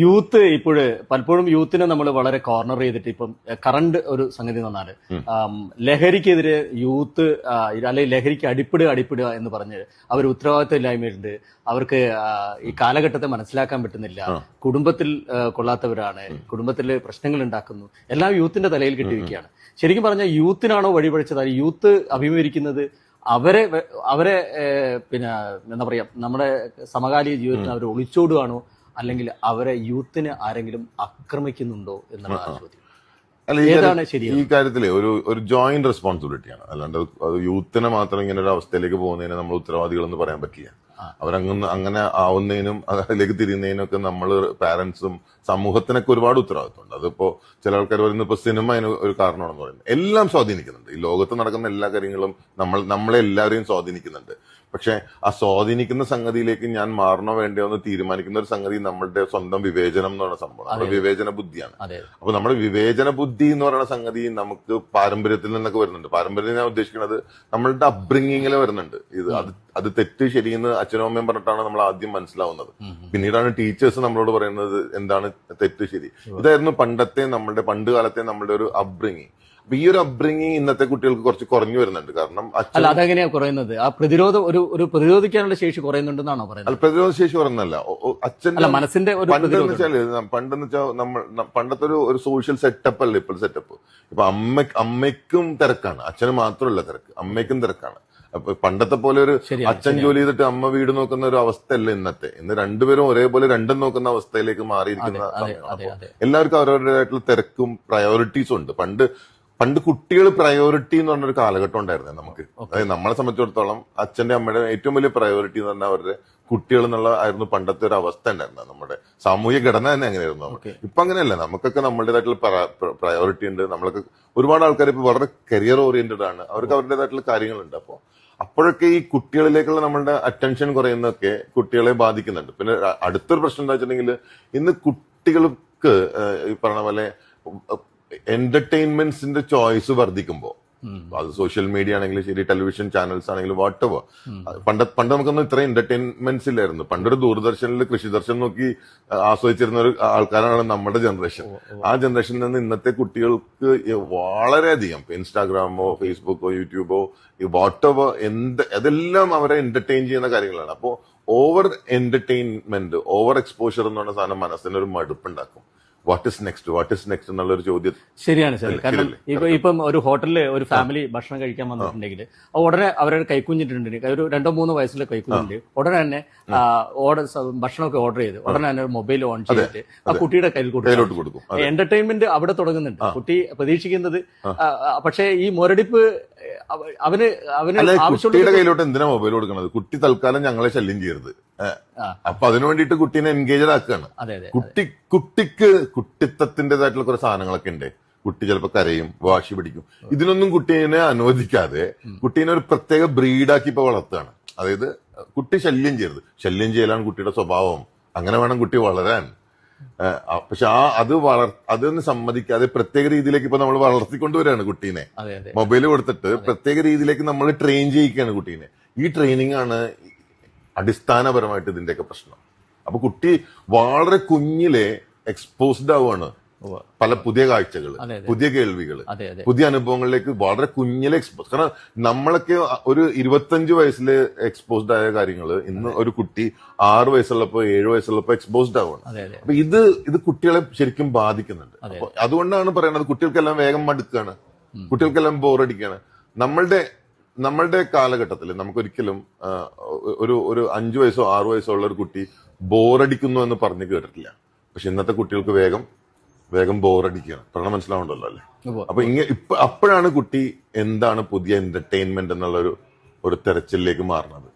Youth ഇപ്പോഴ് പലപ്പോഴും യൂത്തിനെ നമ്മൾ വളരെ കോർണർ ചെയ്തിട്ട് ഇപ്പം കറണ്ട് ഒരു സംഗതി ആം, ലഹരിക്കെതിരെ യൂത്ത് അല്ലെങ്കിൽ ലഹരിക്ക് അടിപ്പിടുക അടിപ്പിടുക എന്ന് പറഞ്ഞ് അവർ ഉത്തരവാദിത്വം ഇല്ലായ്മയുണ്ട് അവർക്ക് ഈ കാലഘട്ടത്തെ മനസ്സിലാക്കാൻ പറ്റുന്നില്ല. കുടുംബത്തിൽ കൊള്ളാത്തവരാണ്. കുടുംബത്തിൽ പ്രശ്നങ്ങൾ ഉണ്ടാക്കുന്നു എല്ലാം യൂത്തിന്റെ തലയിൽ കിട്ടിയിരിക്കുകയാണ്. ശരിക്കും പറഞ്ഞാൽ യൂത്തിനാണോ വഴിപഴിച്ചത്? യൂത്ത് അഭിമുഖീകരിക്കുന്നത് അവരെ അവരെ പിന്നെ എന്താ പറയാ നമ്മുടെ സമകാലിക ജീവിതത്തിൽ അവർ ഒളിച്ചോടുകയാണോ? അല്ലെങ്കിൽ അവരെ യൂത്തിന് ആരെങ്കിലും ആക്രമിക്കുന്നുണ്ടോ എന്നുള്ളതാണ് ചോദ്യം. ഈ കാര്യത്തിലെ ഒരു ഒരു ജോയിന്റ് റെസ്പോൺസിബിലിറ്റിയാണ് അല്ലാണ്ട് അത് യൂത്തിനെ മാത്രം ഇങ്ങനെ ഒരു അവസ്ഥയിലേക്ക് പോകുന്നതിന് നമ്മൾ ഉത്തരവാദികൾ എന്ന് പറയാൻ പറ്റില്ല. അവരങ്ങനെ അങ്ങനെ ആവുന്നതിനും അതിലേക്ക് തിരിയുന്നതിനും ഒക്കെ നമ്മൾ പാരന്റ്സും സമൂഹത്തിനൊക്കെ ഒരുപാട് ഉത്തരവാദിത്തമുണ്ട് അതിപ്പോ ചില ആൾക്കാർ പറയുന്നത് ഇപ്പൊ സിനിമ അതിന് ഒരു കാരണമാണെന്ന് പറയുന്നത്. എല്ലാം സ്വാധീനിക്കുന്നുണ്ട്. ഈ ലോകത്ത് നടക്കുന്ന എല്ലാ കാര്യങ്ങളും നമ്മൾ നമ്മളെ എല്ലാവരെയും സ്വാധീനിക്കുന്നുണ്ട്. പക്ഷെ ആ സ്വാധീനിക്കുന്ന സംഗതിയിലേക്ക് ഞാൻ മാറണോ വേണ്ടയോ എന്ന് തീരുമാനിക്കുന്ന ഒരു സംഗതി നമ്മളുടെ സ്വന്തം വിവേചനം എന്ന് പറയുന്ന സംഭവം. നമ്മുടെ വിവേചന ബുദ്ധിയാണ്. അപ്പൊ നമ്മുടെ വിവേചന ബുദ്ധി എന്ന് പറയുന്ന സംഗതി നമുക്ക് പാരമ്പര്യത്തിൽ നിന്നൊക്കെ വരുന്നുണ്ട്. പാരമ്പര്യം ഞാൻ ഉദ്ദേശിക്കുന്നത് നമ്മളുടെ അബ്രിങ്ങിങ്ങിൽ വരുന്നുണ്ട്. ഇത് അത് അത് തെറ്റ് ശരിയെന്ന് അച്ഛനും അമ്മയും പറഞ്ഞിട്ടാണ് നമ്മൾ ആദ്യം മനസ്സിലാവുന്നത്. പിന്നീടാണ് ടീച്ചേഴ്സ് നമ്മളോട് പറയുന്നത് എന്താണ് തെറ്റ് ശരി. ഇതായിരുന്നു പണ്ടത്തെ നമ്മളുടെ പണ്ട് കാലത്തെ നമ്മളുടെ ഒരു അബ്രിങ്ങിങ് അപ്പൊ ഈ ഒരു അപ്ബ്രിങ്ങിങ് ഇന്നത്തെ കുട്ടികൾക്ക് കുറച്ച് കുറഞ്ഞു വരുന്നുണ്ട്. കാരണം അല്ല അതെങ്ങനെയാ കുറയുന്നത്? ആ പ്രതിരോധ ഒരു ഒരു പ്രതിരോധിക്കാനുള്ള ശേഷി കുറയുന്നുണ്ടെന്നാണോ പറയുന്നത്? പ്രതിരോധ ശേഷി കുറയുന്നല്ല അച്ഛൻ മനസ്സിന്റെ പണ്ടെന്ന് വെച്ചാൽ പണ്ടെന്ന് വെച്ചാൽ നമ്മൾ പണ്ടത്തെ ഒരു ഒരു സോഷ്യൽ സെറ്റപ്പ് അല്ല ഇപ്പോൾ സെറ്റപ്പ് ഇപ്പൊ അമ്മ അമ്മയ്ക്കും തിരക്കാണ്. അച്ഛന് മാത്രമല്ല തിരക്ക്. അമ്മയ്ക്കും തിരക്കാണ്. അപ്പൊ പണ്ടത്തെ പോലെ ഒരു അച്ഛൻ ജോലി ചെയ്തിട്ട് അമ്മ വീട് നോക്കുന്ന ഒരു അവസ്ഥയല്ല ഇന്നത്തെ. ഇന്ന് രണ്ടുപേരും ഒരേപോലെ രണ്ടും നോക്കുന്ന അവസ്ഥയിലേക്ക് മാറിയിരിക്കുന്ന സമയമാണ്. എല്ലാവർക്കും അവരവരുടേതായിട്ടുള്ള തിരക്കും പ്രയോറിറ്റീസും ഉണ്ട്. പണ്ട് പണ്ട് കുട്ടികൾ പ്രയോറിറ്റി എന്ന് പറഞ്ഞൊരു കാലഘട്ടം ഉണ്ടായിരുന്നു നമുക്ക്. അതായത് നമ്മളെ സംബന്ധിച്ചിടത്തോളം അച്ഛന്റെ അമ്മയുടെ ഏറ്റവും വലിയ പ്രയോറിറ്റി എന്ന് പറഞ്ഞാൽ അവരുടെ കുട്ടികൾ എന്നുള്ള ആയിരുന്നു പണ്ടത്തെ ഒരു അവസ്ഥ ഉണ്ടായിരുന്നത്. നമ്മുടെ സാമൂഹ്യ ഘടന തന്നെ അങ്ങനെയായിരുന്നു. നമുക്ക്. ഇപ്പൊ അങ്ങനെയല്ല. നമുക്കൊക്കെ നമ്മുടേതായിട്ടുള്ള പ്രയോറിറ്റി ഉണ്ട്. നമ്മളൊക്കെ ഒരുപാട് ആൾക്കാർ ഇപ്പൊ വളരെ കരിയർ ഓറിയന്റഡ് ആണ്. അവർക്ക് അവരുടേതായിട്ടുള്ള കാര്യങ്ങളുണ്ട് അപ്പോൾ അപ്പോഴൊക്കെ ഈ കുട്ടികളിലേക്കുള്ള നമ്മളുടെ അറ്റൻഷൻ കുറയുന്നൊക്കെ കുട്ടികളെ ബാധിക്കുന്നുണ്ട്. പിന്നെ അടുത്തൊരു പ്രശ്നം എന്താ വെച്ചിട്ടുണ്ടെങ്കിൽ ഇന്ന് കുട്ടികൾക്ക് ഈ പറഞ്ഞ പോലെ എന്റർടൈൻമെന്റ്സിന്റെ ചോയ്സ് വർദ്ധിക്കുമ്പോൾ അത് സോഷ്യൽ മീഡിയ ആണെങ്കിലും ശരി ടെലിവിഷൻ ചാനൽസ് ആണെങ്കിലും വാട്ട് എവർ പണ്ട് പണ്ട് നമുക്കൊന്നും ഇത്ര എന്റർടൈൻമെന്റ്സ് ഇല്ലായിരുന്നു. പണ്ടൊരു ദൂരദർശനിൽ കൃഷി ദർശൻ നോക്കി ആസ്വദിച്ചിരുന്ന ഒരു ആൾക്കാരാണ് നമ്മുടെ ജനറേഷൻ ആ ജനറേഷനിൽ നിന്ന് ഇന്നത്തെ കുട്ടികൾക്ക് വളരെയധികം ഇൻസ്റ്റാഗ്രാമോ ഫേസ്ബുക്കോ യൂട്യൂബോ വാട്ട് എവർ എന്ത് അതെല്ലാം അവരെ എന്റർടൈൻ ചെയ്യുന്ന കാര്യങ്ങളാണ്. അപ്പോൾ ഓവർ എന്റർടൈൻമെന്റ് ഓവർ എക്സ്പോഷർ എന്ന് പറഞ്ഞ സാധനം മനസ്സിനൊരു മടുപ്പുണ്ടാക്കും. What is next what is next എന്നുള്ള ഒരു ചോദ്യം. ശരിയാണ് ശരി. ശരി, കാരണം? ഇപ്പൊ ഇപ്പം ഒരു ഹോട്ടലിൽ ഒരു ഫാമിലി ഭക്ഷണം കഴിക്കാൻ വന്നിട്ടുണ്ടെങ്കിൽ ഉടനെ അവരുടെ കൈക്കുഞ്ഞിട്ടുണ്ട്. ഒരു രണ്ടോ മൂന്നോ വയസ്സിലെ കൈക്കുഞ്ഞുണ്ട്. ഉടനെ തന്നെ ഓർഡർ ഭക്ഷണമൊക്കെ ഓർഡർ ചെയ്ത് ഉടനെ തന്നെ മൊബൈൽ ഓൺ ചെയ്തിട്ട് ആ കുട്ടിയുടെ കയ്യിൽ കൊടുക്കും. എന്റർടൈൻമെന്റ് അവിടെ തുടങ്ങുന്നുണ്ട്. കുട്ടി പ്രതീക്ഷിക്കുന്നത് പക്ഷേ ഈ മുരടിപ്പ് അവന് അവന് കുട്ടിയുടെ കയ്യിലോട്ട് എന്തിനാ മൊബൈൽ കൊടുക്കണത്? കുട്ടി തൽക്കാലം ഞങ്ങളെ ശല്യം ചെയ്യരുത്. അപ്പൊ അതിനു വേണ്ടിയിട്ട് കുട്ടീനെ എൻഗേജഡ് ആക്കുകയാണ് കുട്ടി കുട്ടിക്ക് കുട്ടിത്തത്തിന്റേതായിട്ടുള്ള കുറെ സാധനങ്ങളൊക്കെ ഉണ്ട്. കുട്ടി ചിലപ്പോൾ കരയും വാശി പിടിക്കും. ഇതിനൊന്നും കുട്ടീനെ അനുവദിക്കാതെ കുട്ടീനെ ഒരു പ്രത്യേക ബ്രീഡാക്കി ഇപ്പൊ വളർത്തുകയാണ്. അതായത് കുട്ടി ശല്യം ചെയ്യരുത്. ശല്യം ചെയ്യലാണ് കുട്ടിയുടെ സ്വഭാവം. അങ്ങനെ വേണം കുട്ടി വളരാൻ. പക്ഷെ ആ അത് വളർ അതൊന്നും സമ്മതിക്കാതെ പ്രത്യേക രീതിയിലേക്ക് ഇപ്പൊ നമ്മൾ വളർത്തിക്കൊണ്ടുവരികയാണ് കുട്ടീനെ. മൊബൈൽ കൊടുത്തിട്ട് പ്രത്യേക രീതിയിലേക്ക് നമ്മൾ ട്രെയിൻ ചെയ്യിക്കുകയാണ് കുട്ടീനെ. ഈ ട്രെയിനിങ് ആണ് അടിസ്ഥാനപരമായിട്ട് ഇതിന്റെയൊക്കെ പ്രശ്നം. അപ്പൊ കുട്ടി വളരെ കുഞ്ഞിലെ എക്സ്പോസ്ഡ് ആവുകയാണ്. പല പുതിയ കാഴ്ചകൾ. പുതിയ കേൾവികൾ പുതിയ അനുഭവങ്ങളിലേക്ക് വളരെ കുഞ്ഞിലെ എക്സ്പോസ് കാരണം നമ്മളൊക്കെ ഒരു ഇരുപത്തഞ്ച് വയസ്സിൽ എക്സ്പോസ്ഡ് ആയ കാര്യങ്ങൾ ഇന്ന് ഒരു കുട്ടി ആറ് വയസ്സുള്ളപ്പോ ഏഴ് വയസ്സുള്ളപ്പോ എക്സ്പോസ്ഡ് ആവുകയാണ്. അപ്പൊ ഇത് ഇത് കുട്ടികളെ ശരിക്കും ബാധിക്കുന്നുണ്ട്. അപ്പൊ അതുകൊണ്ടാണ് പറയുന്നത് കുട്ടികൾക്കെല്ലാം വേഗം മടുക്കുകയാണ് കുട്ടികൾക്കെല്ലാം ബോറടിക്കുകയാണ് നമ്മളുടെ നമ്മളുടെ കാലഘട്ടത്തിൽ നമുക്കൊരിക്കലും ഒരു ഒരു അഞ്ചു വയസ്സോ ആറു വയസ്സോ ഉള്ള ഒരു കുട്ടി ബോറടിക്കുന്നു എന്ന് പറഞ്ഞു കേട്ടിട്ടില്ല. പക്ഷെ ഇന്നത്തെ കുട്ടികൾക്ക് വേഗം വേഗം ബോറടിക്കുകയാണ് പറഞ്ഞാൽ മനസ്സിലാവുണ്ടല്ലോ അല്ലേ. അപ്പൊ ഇങ്ങനെ ഇപ്പൊ അപ്പോഴാണ് കുട്ടി എന്താണ് പുതിയ എന്റർടൈൻമെന്റ് എന്നുള്ള ഒരു ഒരു തെരച്ചിലേക്ക് മാറുന്നത്.